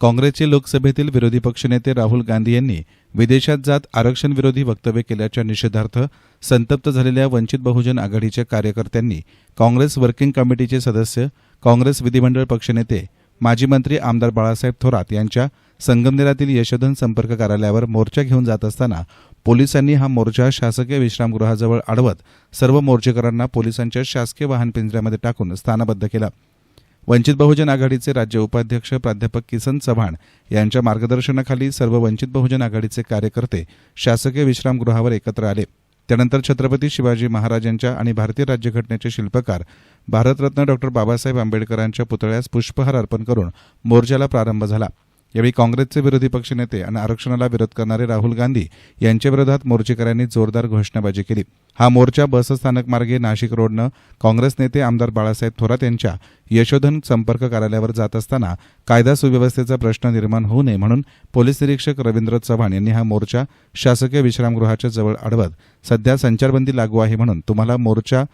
काँग्रेसचे लोकसभेतील विरोधी पक्षनेते राहुल गांधी यांनी विदेशात जात आरक्षण विरोधी वक्तव्य केल्याच्या निषेधार्थ संतप्त झालेल्या वंचित बहुजन आघाडीच्या कार्यकर्त्यांनी काँग्रेस वर्किंग कमिटीचे सदस्य काँग्रेस विधिमंडळ पक्षनेते माजी मंत्री आमदार बाळासाहेब थोरात यांच्या संगमनेरातील यशोधन संपर्क कार्यालयावर मोर्चा घेऊन जात असताना पोलिसांनी हा मोर्चा शासकीय विश्रामगृहाजवळ अडवत सर्व मोर्चेकरांना पोलिसांच्या शासकीय वाहन पिंजऱ्यामध्ये टाकून स्थानबद्ध केलं. वंचित बहुजन आघाडीचे राज्य उपाध्यक्ष प्राध्यापक किसन चव्हाण यांच्या मार्गदर्शनाखाली सर्व वंचित बहुजन आघाडीचे कार्यकर्ते शासकीय विश्रामगृहावर एकत्र आले. त्यानंतर छत्रपती शिवाजी महाराजांच्या आणि भारतीय राज्यघटनेचे शिल्पकार भारतरत्न डॉक्टर बाबासाहेब आंबेडकरांच्या पुतळ्यास पुष्पहार अर्पण करून मोर्चाला प्रारंभ झाला. यावेळी काँग्रेसचे विरोधी पक्षनेते आणि आरक्षणाला विरोध करणारे राहुल गांधी यांच्याविरोधात मोर्चेकऱ्यांनी जोरदार घोषणाबाजी केली. हा मोर्चा बसस्थानक मार्गे नाशिक रोडनं काँग्रेस नेते आमदार बाळासाहेब थोरात यांच्या यशोधन संपर्क कार्यालयावर जात असताना कायदा सुव्यवस्थेचा प्रश्न निर्माण होऊ नये म्हणून पोलीस निरीक्षक रवींद्र चव्हाण यांनी हा मोर्चा शासकीय विश्रामगृहाच्या जवळ अडवत सध्या संचारबंदी लागू आहे म्हणून तुम्हाला मोर्चा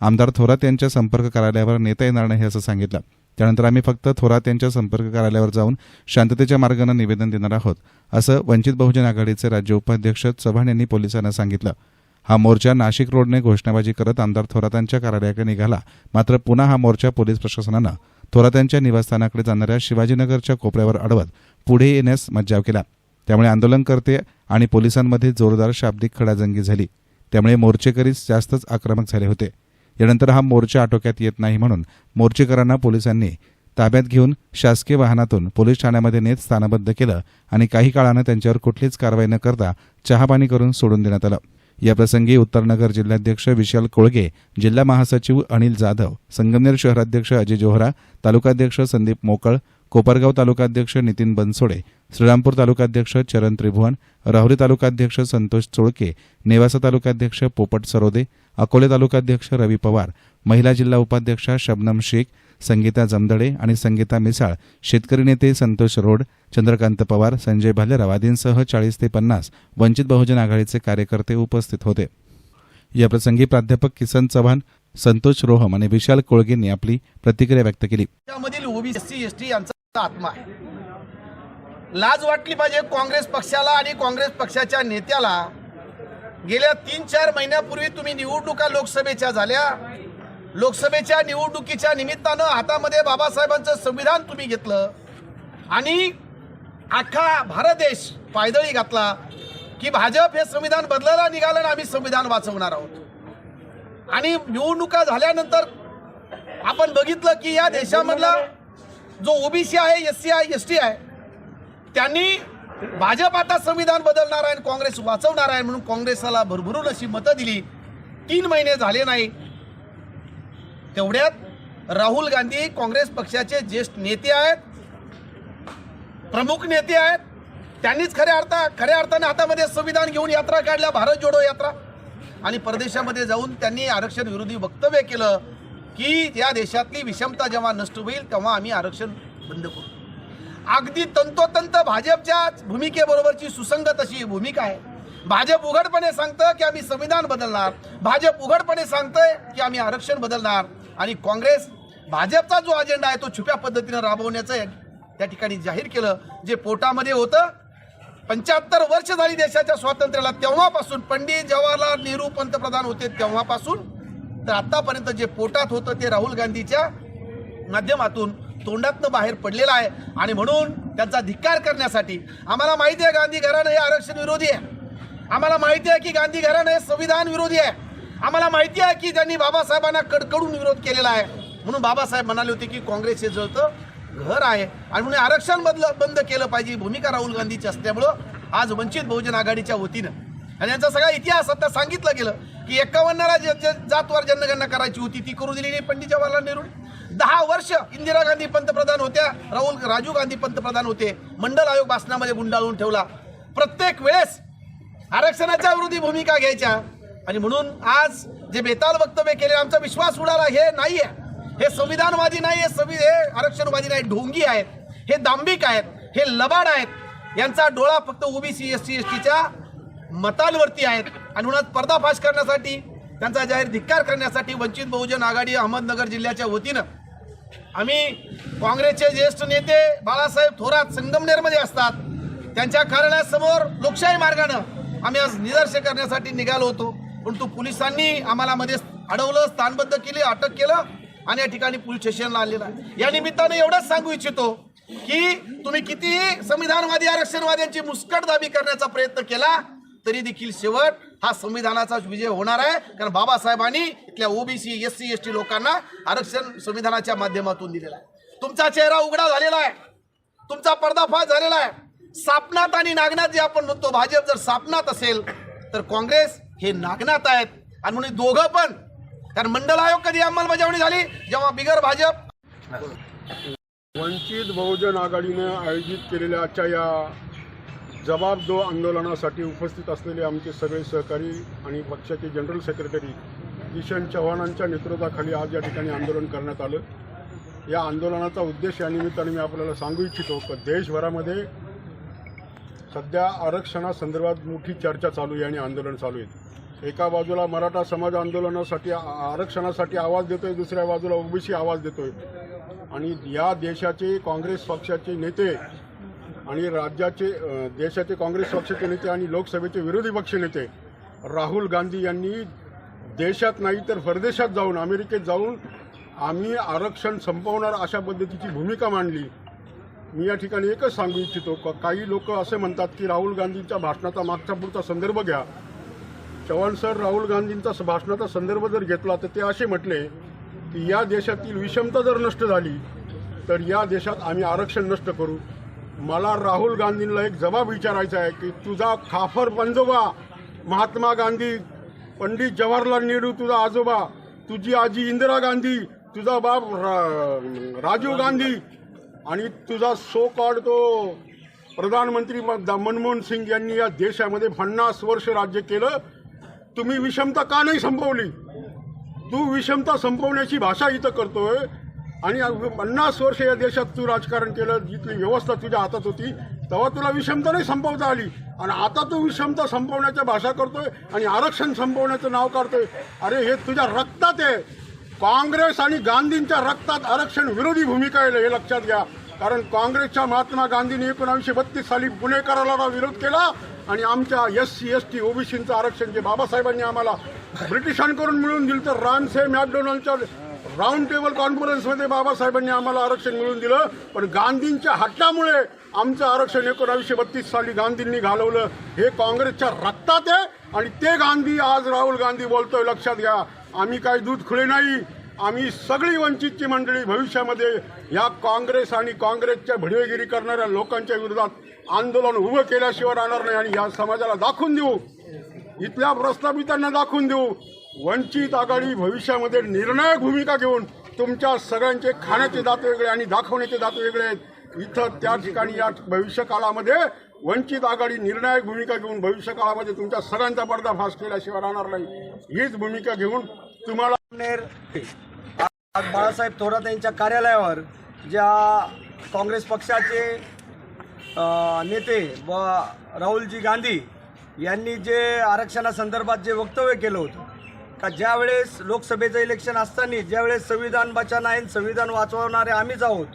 आमदार थोरात यांच्या संपर्क कार्यालयावर नेता येणार नाही असं सांगितलं. त्यानंतर आम्ही फक्त थोरात यांच्या संपर्क कार्यालयावर जाऊन शांततेच्या मार्गानं निवेदन देणार आहोत असं वंचित बहुजन आघाडीचे राज्य उपाध्यक्ष चव्हाण यांनी पोलिसांना सांगितलं. हा मोर्चा नाशिक रोडने घोषणाबाजी करत आमदार थोरातांच्या कार्यालयाकडे निघाला. मात्र पुन्हा हा मोर्चा पोलीस प्रशासनानं थोरातांच्या निवासस्थानाकडे जाणाऱ्या शिवाजीनगरच्या कोपऱ्यावर अडवत पुढे येण्यास मज्जाव केला. त्यामुळे आंदोलनकर्ते आणि पोलिसांमध्ये जोरदार शाब्दिक खडाजंगी झाली. त्यामुळे मोर्चेकरीच जास्तच आक्रमक झाले होते. यानंतर हा मोर्चा आटोक्यात येत नाही म्हणून मोर्चेकरांना पोलिसांनी ताब्यात घेऊन शासकीय वाहनातून पोलीस ठाण्यामध्ये नेत स्थानबद्ध केलं आणि काही काळानं त्यांच्यावर कुठलीच कारवाई न करता चहापाणी करून सोडून देण्यात आलं. याप्रसंगी उत्तरनगर जिल्हाध्यक्ष विशाल कोळगे जिल्हा महासचिव अनिल जाधव संगमनेर शहराध्यक्ष अजय जोहरा तालुकाध्यक्ष संदीप मोकळ कोपरगाव तालुकाध्यक्ष नितीन बनसोडे श्रीरामपूर तालुकाध्यक्ष चरण त्रिभुवन राहुरी तालुकाध्यक्ष संतोष चोळके नेवासा तालुकाध्यक्ष पोपट सरोदे अकोले तालुकाध्यक्ष रवी पवार महिला जिल्हा उपाध्यक्षा शबनम शेख संगीता जमदडे आणि संगीता मिसाळ शेतकरी नेते संतोष रोड चंद्रकांत पवार संजय भालेराव आदींसह चाळीस ते पन्नास वंचित बहुजन आघाडीचे कार्यकर्ते उपस्थित होते. याप्रसंगी प्राध्यापक किसन चव्हाण संतोष रोहम आणि विशाल कोळगेंनी आपली प्रतिक्रिया व्यक्त केली. त्यामधील ओबीसी एसटी एस टी यांचा आत्मा आहे. लाज वाटली पाहिजे काँग्रेस पक्षाला आणि काँग्रेस पक्षाच्या नेत्याला. गेल्या तीन चार महिन्यापूर्वी तुम्ही निवडणुका लोकसभेच्या झाल्या. लोकसभेच्या निवडणुकीच्या निमित्तानं हातामध्ये बाबासाहेबांचं संविधान तुम्ही घेतलं. आणि अख्खा भारत देश पायदळी घातला की भाजप हे संविधान बदलायला निघालं आणि आम्ही संविधान वाचवणार आहोत. आणि निवडणुका झाल्यानंतर आपण बघितलं की या देशामधला जो ओबीसी आहे एस सी आहे एस टी आहे त्यांनी भाजप आता संविधान बदलणार आहे आणि काँग्रेस वाचवणार आहे म्हणून काँग्रेसला भरभरून अशी मतं दिली. तीन महिने झाले नाही. तेवढ्यात राहुल गांधी काँग्रेस पक्षाचे ज्येष्ठ नेते आहेत प्रमुख नेते आहेत त्यांनीच खऱ्या अर्थ खऱ्या अर्थाने हातामध्ये संविधान घेऊन यात्रा काढल्या भारत जोडो यात्रा. आणि परदेशामध्ये जाऊन त्यांनी आरक्षण विरोधी वक्तव्य केलं. की या देशातली विषमता जेव्हा नष्ट होईल तेव्हा आम्ही आरक्षण बंद करू. अगदी तंतोतंत भाजपच्या भूमिकेबरोबरची सुसंगत अशी ही भूमिका आहे. भाजप उघडपणे सांगतं की आम्ही संविधान बदलणार. भाजप उघडपणे सांगतंय की आम्ही आरक्षण बदलणार. आणि काँग्रेस भाजपचा जो अजेंडा आहे तो छुप्या पद्धतीनं राबवण्याचं त्या ठिकाणी जाहीर केलं जे पोटामध्ये होतं पंच्याहत्तर वर्ष झाली देशाच्या स्वातंत्र्याला तेव्हापासून पंडित जवाहरलाल नेहरू पंतप्रधान होते तेव्हापासून. तर आतापर्यंत जे पोटात होतं ते राहुल गांधीच्या माध्यमातून तोंडातनं बाहेर पडलेलं आहे. आणि म्हणून त्यांचा धिक्कार करण्यासाठी आम्हाला माहिती आहे गांधी घराणं हे आरक्षण विरोधी आहे. आम्हाला माहिती आहे की गांधी घराणं हे संविधान विरोधी आहे. आम्हाला माहिती आहे की त्यांनी बाबासाहेबांना कडकडून विरोध केलेला आहे. म्हणून बाबासाहेब म्हणाले होते की काँग्रेस हे जळतं घर आहे. आणि म्हणून आरक्षण बदल बंद केलं पाहिजे भूमिका राहुल गांधीची असल्यामुळं आज वंचित बहुजन आघाडीच्या वतीनं. आणि यांचा सगळा इतिहास आता सांगितलं गेलं. की एक्कावन्नला जे जातवार जनगणना करायची होती ती करू दिली नाही पंडित जवाहरलाल नेहरू. दहा वर्ष इंदिरा गांधी पंतप्रधान होत्या राहुल राजीव गांधी पंतप्रधान होते. मंडल आयोग भाषणामध्ये गुंडाळून ठेवला. प्रत्येक वेळेस आरक्षणाच्या विरोधी भूमिका घ्यायच्या. आणि म्हणून आज जे बेताल वक्तव्य केले आमचा विश्वास उडाला हे नाही आहे हे संविधानवादी नाही हे संवि हे आरक्षणवादी नाही ढोंगी आहेत. हे दांभिक आहेत. हे लबाड आहेत. यांचा डोळा फक्त ओबीसी एस सी एस टीच्या मतांवरती आहेत. आणि म्हणून पर्दाफाश करण्यासाठी त्यांचा जाहीर धिक्कार करण्यासाठी वंचित बहुजन आघाडी अहमदनगर जिल्ह्याच्या वतीनं आम्ही काँग्रेसचे ज्येष्ठ नेते बाळासाहेब थोरात संगमनेरमध्ये असतात. त्यांच्या कार्यालयासमोर लोकशाही मार्गानं आम्ही आज निदर्शन करण्यासाठी निघालो होतो. परंतु पोलिसांनी आम्हाला मध्ये अडवलं स्थानबद्ध केली अटक केलं आणि या ठिकाणी पोलीस स्टेशनला आलेलं आहे. या निमित्तानं एवढंच सांगू इच्छितो की तुम्ही कितीही संविधानवादी आरक्षणवाद्यांची मुस्कटदाबी करण्याचा प्रयत्न केला तरी देखील शेवट हा संविधानाचा विजय होणार आहे. कारण बाबासाहेबांनी इथल्या OBC S C S T लोकांना आरक्षण संविधानाच्या माध्यमातून दिलेला आहे. तुमचा चेहरा उघडा झालेला आहे. तुमचा पर्दाफाश झालेला आहे. सापनात आणि नागनाथ जे आपण म्हणतो भाजप जर सापनात असेल तर काँग्रेस हे नागनाथ आहेत. आणि म्हणून दोघं पण. कारण मंडल आयोग कधी अंमलबजावणी झाली? जेव्हा बिगर भाजप वंचित बहुजन आघाडीने आयोजित केलेल्या आजच्या या जबाब दो आंदोलनासाठी उपस्थित असलेले आमचे सगळे सहकारी आणि पक्षाचे जनरल सेक्रेटरी किशन चव्हाणांच्या नेतृत्वाखाली आज या ठिकाणी आंदोलन करण्यात आलं. या आंदोलनाचा उद्देश या निमित्ताने मी आपल्याला सांगू इच्छितो की देशभरामध्ये सध्या आरक्षणासंदर्भात मोठी चर्चा चालू आहे आणि आंदोलन चालू आहे. एका बाजूला मराठा समाज आंदोलनासाठी आरक्षणासाठी आवाज देतोय दुसऱ्या बाजूला ओबीसी आवाज देतोय. आणि या देशाचे काँग्रेस पक्षाचे नेते आणि राज्याचे देशाचे काँग्रेस पक्षाचे नेते आणि लोकसभेचे विरोधी पक्ष नेते राहुल गांधी यांनी देशात नाही तर परदेशात जाऊन अमेरिकेत जाऊन आम्ही आरक्षण संपवणार अशा पद्धतीची भूमिका मांडली. मी या ठिकाणी एकच सांगू इच्छितो का काही लोक असे म्हणतात की राहुल गांधींच्या भाषणाचा मागचा पुढचा संदर्भ घ्या. चव्हाण सर राहुल गांधींचा भाषणाचा संदर्भ जर घेतला तर ते असे म्हटले की या देशातील विषमता जर नष्ट झाली तर या देशात आम्ही आरक्षण नष्ट करू. मला राहुल गांधींना एक जबाब विचारायचा आहे की तुझा खाफर पंजोबा महात्मा गांधी पंडित जवाहरलाल नेहरू तुझा आजोबा तुझी आजी इंदिरा गांधी तुझा बाप रा- राजीव गांधी आणि तुझा सो कॉड तो प्रधानमंत्री मनमोहन सिंग यांनी या देशामध्ये पन्नास वर्ष राज्य केलं. तुम्ही विषमता का नाही संपवली? तू विषमता संपवण्याची भाषा इथं करतोय. आणि पन्नास वर्ष या देशात तू राजकारण केलं जिथली व्यवस्था तुझ्या हातात होती तेव्हा तुला विषमता नाही संपवता आली. आणि आता तू विषमता संपवण्याच्या भाषा करतोय आणि आरक्षण संपवण्याचं नाव काढतोय. अरे हे तुझ्या रक्तात आहे. काँग्रेस आणि गांधींच्या रक्तात आरक्षण विरोधी भूमिका आहे हे लक्षात घ्या. कारण काँग्रेसच्या महात्मा गांधींनी एकोणावीसशे बत्तीस साली पुणेकराला विरोध केला आणि आमच्या एस सी एस टी ओबीसीचं आरक्षण जे बाबासाहेबांनी आम्हाला ब्रिटिशांकडून मिळून दिलं तर रानसे मॅकडोनल्डच्या राऊंड टेबल कॉन्फरन्समध्ये बाबासाहेबांनी आम्हाला आरक्षण मिळून दिलं. पण गांधींच्या हट्टामुळे आमचं आरक्षण एकोणावीसशे बत्तीस साली गांधींनी घालवलं. हे काँग्रेसच्या रक्तात आहे. आणि ते गांधी आज राहुल गांधी बोलतोय लक्षात घ्या. आम्ही काही दूध खुळे नाही. आम्ही सगळी वंचितची मंडळी भविष्यामध्ये या काँग्रेस आणि काँग्रेसच्या भिडवेगिरी करणाऱ्या लोकांच्या विरोधात आंदोलन उभं केल्याशिवाय राहणार नाही. आणि या समाजाला दाखवून देऊ. इथल्या प्रस्थापितांना दाखवून देऊ. वंचित आघाडी भविष्यामध्ये निर्णायक भूमिका घेऊन तुमच्या सगळ्यांचे खाण्याचे दात वेगळे आणि दाखवण्याचे दात वेगळे आहेत. इथं त्या ठिकाणी या भविष्य काळामध्ये वंचित आघाडी निर्णायक भूमिका घेऊन भविष्य काळामध्ये तुमच्या सगळ्यांचा पर्दाफाश केल्याशिवाय राहणार नाही. हीच भूमिका घेऊन तुम्हाला आज बाळासाहेब थोरात यांच्या कार्यालयावर ज्या काँग्रेस पक्षाचे नेते व राहुलजी गांधी यांनी जे आरक्षणासंदर्भात जे वक्तव्य केलं होतं का ज्यावेळेस लोकसभेचं इलेक्शन असताना ज्यावेळेस संविधान बचाना आहे संविधान वाचवणारे आम्हीच आहोत.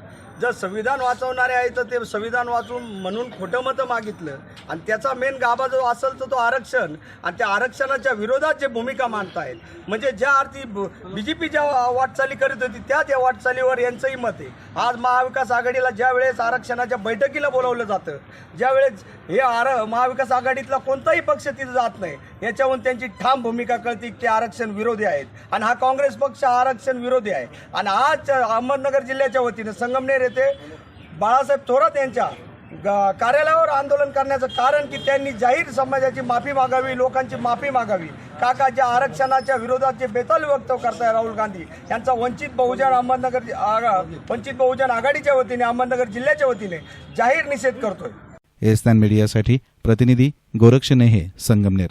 जर संविधान वाचवणारे आहे तर ते संविधान वाचून म्हणून खोटं मतं मागितलं. आणि त्याचा मेन गाभा जो असेल तर तो आरक्षण. आणि त्या आरक्षणाच्या विरोधात जे भूमिका मांडतायत. म्हणजे ज्या अर्थी बी जे पी ज्या वाटचाली करीत होती त्या त्या वाटचालीवर यांचंही मत आहे. आज महाविकास आघाडीला ज्या वेळेस आरक्षणाच्या बैठकीला बोलावलं जातं ज्यावेळेस हे आर महाविकास आघाडीतला कोणताही पक्ष तिथं जात नाही. याच्यावरून त्यांची ठाम भूमिका कळते की ते आरक्षण विरोधी आहेत. आणि हा काँग्रेस पक्ष आरक्षण विरोधी आहे. आणि आज अहमदनगर जिल्ह्याच्या वतीनं संगमनेर येथे बाळासाहेब थोरात यांच्या ग- कार्यालयावर आंदोलन करण्याचं कारण की त्यांनी जाहीर समाजाची माफी मागावी लोकांची माफी मागावी. काका ज्या आरक्षणाच्या विरोधात जे बेताल व्यक्त करताय राहुल गांधी यांचा वंचित बहुजन अहमदनगर वंचित बहुजन आघाडीच्या वतीने अहमदनगर जिल्ह्याच्या वतीने जाहीर निषेध करतोय. एस्तान मीडियासाठी प्रतिनिधी गोरक्ष नेहे संगमनेर.